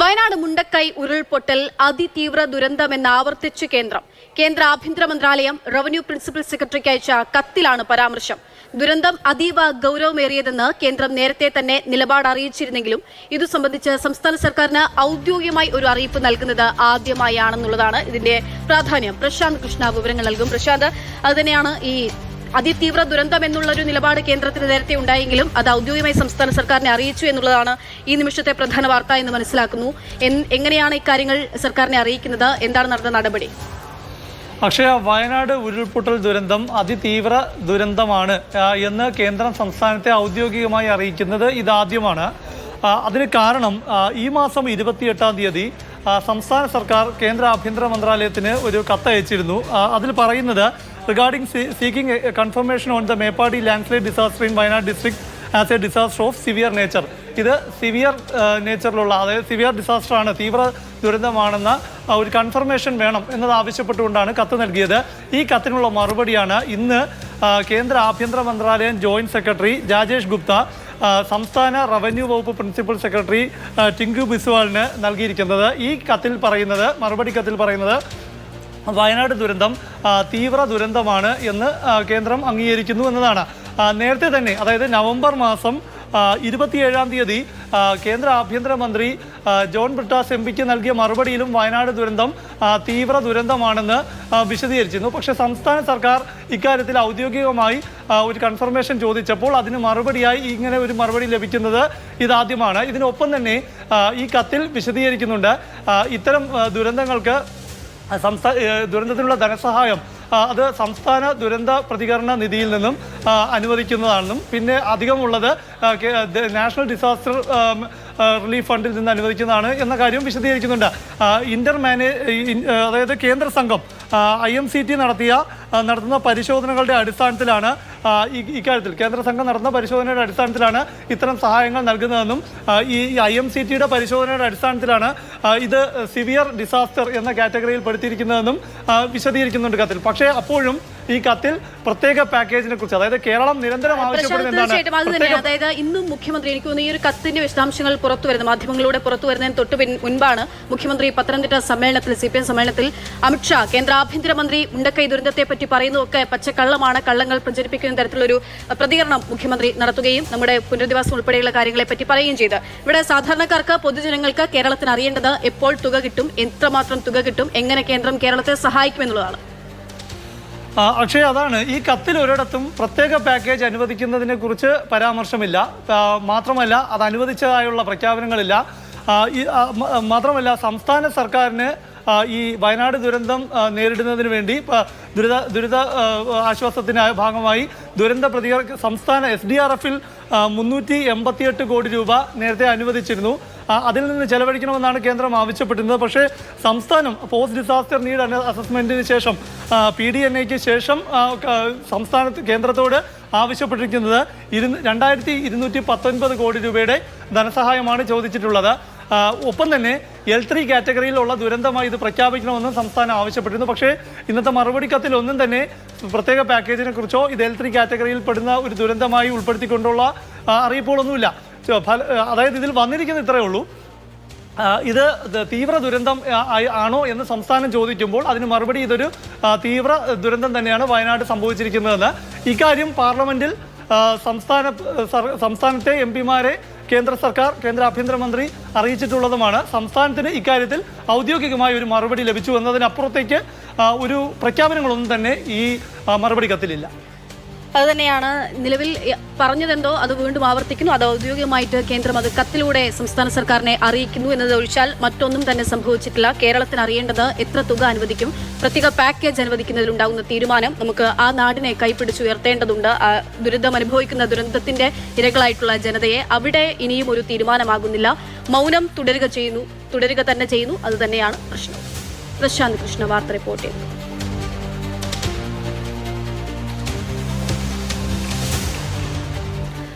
വയനാട് മുണ്ടക്കൈ ഉരുൾപൊട്ടൽ അതിതീവ്ര ദുരന്തമെന്ന് ആവർത്തിച്ചു കേന്ദ്രം. കേന്ദ്ര ആഭ്യന്തര മന്ത്രാലയം റവന്യൂ പ്രിൻസിപ്പൽ സെക്രട്ടറിക്ക് അയച്ച കത്തിലാണ് പരാമർശം. ദുരന്തം അതീവ ഗൗരവമേറിയതെന്ന് കേന്ദ്രം നേരത്തെ തന്നെ നിലപാട് അറിയിച്ചിരുന്നെങ്കിലും ഇതു സംബന്ധിച്ച് സംസ്ഥാന സർക്കാരിന് ഔദ്യോഗികമായി ഒരു അറിയിപ്പ് നൽകുന്നത് ആദ്യമായാണെന്നുള്ളതാണ് ഇതിന്റെ പ്രാധാന്യം. പ്രശാന്ത് കൃഷ്ണ വിവരങ്ങൾ നൽകും. പ്രശാന്ത് അതുതന്നെയാണ് ഈ അതിതീവ്ര ദുരന്തം എന്നുള്ള ഒരു നിലപാട് കേന്ദ്രത്തിന് നേരത്തെ ഉണ്ടായെങ്കിലും അത് ഔദ്യോഗികമായി സംസ്ഥാന സർക്കാരിനെ അറിയിച്ചു എന്നുള്ളതാണ് ഈ നിമിഷത്തെ പ്രധാന വാർത്ത എന്ന് മനസ്സിലാക്കുന്നു. എങ്ങനെയാണ് ഇക്കാര്യങ്ങൾ സർക്കാരിനെ അറിയിക്കുന്നത്? എന്താണ് നടന്ന നടപടി? അക്ഷയ വയനാട് ഉരുൾപൊട്ടൽ ദുരന്തം അതിതീവ്ര ദുരന്തമാണ് എന്ന് കേന്ദ്രം സംസ്ഥാനത്തെ ഔദ്യോഗികമായി അറിയിക്കുന്നത് ഇതാദ്യമാണ്. അതിന് കാരണം ഈ മാസം ഇരുപത്തിയെട്ടാം തീയതി സംസ്ഥാന സർക്കാർ കേന്ദ്ര ആഭ്യന്തര മന്ത്രാലയത്തിന് ഒരു കത്തയച്ചിരുന്നു. അതിൽ പറയുന്നത് regarding seeking confirmation on the Meppadi landslide disaster in Wayanad district as a disaster of severe nature ഇത് സിവിയർ നേച്ചറിലുള്ള അതായത് സിവിയർ ഡിസാസ്റ്റർ ആണ് തീവ്ര ദുരന്തമാണെന്ന ഒരു കൺഫർമേഷൻ വേണം എന്നത് ആവശ്യപ്പെട്ടുകൊണ്ടാണ് കത്ത് നൽകിയത്. ഈ കത്തിനുള്ള മറുപടിയാണ് ഇന്ന് കേന്ദ്ര ആഭ്യന്തര മന്ത്രാലയം ജോയിന്റ് സെക്രട്ടറി രാജേഷ് ഗുപ്ത സംസ്ഥാന റവന്യൂ വകുപ്പ് പ്രിൻസിപ്പൽ സെക്രട്ടറി ടിങ്കു ബിസ്വാളിന് നൽകിയിരിക്കുന്നത്. ഈ കത്തിൽ പറയുന്നത് മറുപടി കത്തിൽ പറയുന്നത് വയനാട് ദുരന്തം തീവ്ര ദുരന്തമാണ് എന്ന് കേന്ദ്രം അംഗീകരിക്കുന്നു എന്നതാണ്. നേരത്തെ തന്നെ അതായത് നവംബർ മാസം ഇരുപത്തിയേഴാം തീയതി കേന്ദ്ര ആഭ്യന്തരമന്ത്രി ജോൺ ബ്രിട്ടാസ് എം പിക്ക് നൽകിയ മറുപടിയിലും വയനാട് ദുരന്തം തീവ്ര ദുരന്തമാണെന്ന് വിശദീകരിച്ചിരുന്നു. പക്ഷേ സംസ്ഥാന സർക്കാർ ഇക്കാര്യത്തിൽ ഔദ്യോഗികമായി ഒരു കൺഫർമേഷൻ ചോദിച്ചപ്പോൾ അതിന് മറുപടിയായി ഇങ്ങനെ ഒരു മറുപടി ലഭിക്കുന്നത് ഇതാദ്യമാണ്. ഇതിനൊപ്പം തന്നെ ഈ കത്തിൽ വിശദീകരിക്കുന്നുണ്ട്. ഇത്തരം ദുരന്തങ്ങൾക്ക് സംസ്ഥാന ദുരന്തത്തിനുള്ള ധനസഹായം അത് സംസ്ഥാന ദുരന്ത പ്രതികരണ നിധിയിൽ നിന്നും അനുവദിക്കുന്നതാണെന്നും പിന്നെ അധികമുള്ളത് നാഷണൽ ഡിസാസ്റ്റർ റിലീഫ് ഫണ്ടിൽ നിന്ന് അനുവദിക്കുന്നതാണ് എന്ന കാര്യം വിശദീകരിക്കുന്നുണ്ട്. ഇന്റർ മാനേ അതായത് കേന്ദ്ര സംഘം ഐ എം സി ടി നടത്തിയ നടത്തുന്ന പരിശോധനകളുടെ അടിസ്ഥാനത്തിലാണ് ഇക്കാര്യത്തിൽ കേന്ദ്ര സംഘം നടന്ന പരിശോധനയുടെ അടിസ്ഥാനത്തിലാണ് ഇത്തരം സഹായങ്ങൾ നൽകുന്നതെന്നും ഈ ഐ എം സി ടിയുടെ പരിശോധനയുടെ അടിസ്ഥാനത്തിലാണ് ഇത് സിവിയർ ഡിസാസ്റ്റർ എന്ന കാറ്റഗറിയിൽ പെടുത്തിയിരിക്കുന്നതെന്നും വിശദീകരിക്കുന്നുണ്ട് കത്തിൽ. പക്ഷേ അപ്പോഴും ഈ കത്തിൽ പ്രത്യേക പാക്കേജിനെ കുറിച്ച് അതായത് കേരളം നിരന്തരം പ്രശാന്ത് ആവശ്യപ്പെടുന്ന തീർച്ചയായിട്ടും അത് തന്നെ അതായത് ഇന്നും മുഖ്യമന്ത്രി എനിക്ക് തോന്നുന്നു ഈ ഒരു കത്തിന്റെ വിശദാംശങ്ങൾ പുറത്തു വരുന്നു മാധ്യമങ്ങളിലൂടെ പുറത്തു വരുന്നതിന് തൊട്ട് മുൻപാണ് മുഖ്യമന്ത്രി പത്തനംതിട്ട സമ്മേളനത്തിൽ സി പി എം സമ്മേളനത്തിൽ അമിത്ഷാ കേന്ദ്ര ആഭ്യന്തരമന്ത്രി മുണ്ടക്കൈ ദുരന്തത്തെ പറ്റി പറയുന്നതൊക്കെ പച്ചക്കള്ളമാണ് കള്ളങ്ങൾ പ്രചരിപ്പിക്കുന്ന തരത്തിലൊരു പ്രതികരണം മുഖ്യമന്ത്രി നടത്തുകയും നമ്മുടെ പുനരധിവാസം ഉൾപ്പെടെയുള്ള കാര്യങ്ങളെ പറ്റി പറയുകയും ചെയ്ത്. ഇവിടെ സാധാരണക്കാർക്ക് പൊതുജനങ്ങൾക്ക് കേരളത്തിന് അറിയേണ്ടത് എപ്പോൾ തുക കിട്ടും എത്രമാത്രം തുക കിട്ടും എങ്ങനെ കേന്ദ്രം കേരളത്തെ സഹായിക്കുമെന്നുള്ളതാണ് അക്ഷയ് അതാണ്. ഈ കത്തിൽ ഒരിടത്തും പ്രത്യേക പാക്കേജ് അനുവദിക്കുന്നതിനെ കുറിച്ച് പരാമർശമില്ല മാത്രമല്ല അത് അനുവദിച്ചതായുള്ള പ്രഖ്യാപനങ്ങളില്ല. മാത്രമല്ല സംസ്ഥാന സർക്കാരിന് ഈ വയനാട് ദുരന്തം നേരിടുന്നതിന് വേണ്ടി ദുരിത ദുരിത ആശ്വാസത്തിന്റെ ഭാഗമായി ദുരന്ത പ്രതികരണ സംസ്ഥാന എസ് ഡി ആർ എഫിൽ മുന്നൂറ്റി എൺപത്തിയെട്ട് കോടി രൂപ നേരത്തെ അനുവദിച്ചിരുന്നു. അതിൽ നിന്ന് ചെലവഴിക്കണമെന്നാണ് കേന്ദ്രം ആവശ്യപ്പെട്ടിരുന്നത്. പക്ഷേ സംസ്ഥാനം പോസ്റ്റ് ഡിസാസ്റ്റർ നീഡ് അസസ്മെന്റിന് ശേഷം പി ഡി എൻ എക്ക് ശേഷം സംസ്ഥാനത്ത് കേന്ദ്രത്തോട് ആവശ്യപ്പെട്ടിരിക്കുന്നത് ഇരു രണ്ടായിരത്തി ഇരുന്നൂറ്റി പത്തൊൻപത് കോടി രൂപയുടെ ധനസഹായമാണ് ചോദിച്ചിട്ടുള്ളത്. ഒപ്പം തന്നെ എൽ ത്രീ കാറ്റഗറിയിലുള്ള ദുരന്തമായി ഇത് പ്രഖ്യാപിക്കണമെന്നും സംസ്ഥാനം ആവശ്യപ്പെട്ടിരുന്നു. പക്ഷേ ഇന്നത്തെ മറുപടി കത്തിൽ ഒന്നും തന്നെ പ്രത്യേക പാക്കേജിനെ കുറിച്ചോ ഇത് എൽ ത്രീ കാറ്റഗറിയിൽ പെടുന്ന ഒരു ദുരന്തമായി ഉൾപ്പെടുത്തിക്കൊണ്ടുള്ള അറിയിപ്പുകളൊന്നുമില്ല. അതായത് ഇതിൽ വന്നിരിക്കുന്ന ഇത്രയേ ഉള്ളൂ. ഇത് തീവ്ര ദുരന്തം ആണോ എന്ന് സംസ്ഥാനം ചോദിക്കുമ്പോൾ അതിന് മറുപടി ഇതൊരു തീവ്ര ദുരന്തം തന്നെയാണ് വയനാട് സംഭവിച്ചിരിക്കുന്നതെന്ന്. ഇക്കാര്യം പാർലമെന്റിൽ സംസ്ഥാന സംസ്ഥാനത്തെ എം പിമാരെ കേന്ദ്ര സർക്കാർ കേന്ദ്ര ആഭ്യന്തരമന്ത്രി അറിയിച്ചിട്ടുള്ളതുമാണ്. സംസ്ഥാനത്തിന് ഇക്കാര്യത്തിൽ ഔദ്യോഗികമായ ഒരു മറുപടി ലഭിച്ചു എന്നതിനപ്പുറത്തേക്ക് ഒരു പ്രഖ്യാപനങ്ങളൊന്നും തന്നെ ഈ മറുപടി കത്തിലില്ല. അത് തന്നെയാണ് നിലവിൽ പറഞ്ഞതെന്തോ അത് വീണ്ടും ആവർത്തിക്കുന്നു. അത് ഔദ്യോഗികമായിട്ട് കേന്ദ്രം അത് കത്തിലൂടെ സംസ്ഥാന സർക്കാരിനെ അറിയിക്കുന്നു എന്നത് ഒഴിച്ചാൽ മറ്റൊന്നും തന്നെ സംഭവിച്ചിട്ടില്ല. കേരളത്തിന് അറിയേണ്ടത് എത്ര തുക അനുവദിക്കും പ്രത്യേക പാക്കേജ് അനുവദിക്കുന്നതിലുണ്ടാകുന്ന തീരുമാനം നമുക്ക് ആ നാടിനെ കൈപ്പിടിച്ചുയർത്തേണ്ടതുണ്ട് ദുരിതം അനുഭവിക്കുന്ന ദുരന്തത്തിന്റെ ഇരകളായിട്ടുള്ള ജനതയെ അവിടെ ഇനിയും ഒരു തീരുമാനമാകുന്നില്ല. മൗനം തുടരുക ചെയ്യുന്നു തുടരുക തന്നെ ചെയ്യുന്നു. അത് തന്നെയാണ് പ്രശ്നം. പ്രശാന്ത് കൃഷ്ണ വാർത്ത റിപ്പോർട്ട് ചെയ്യുന്നു.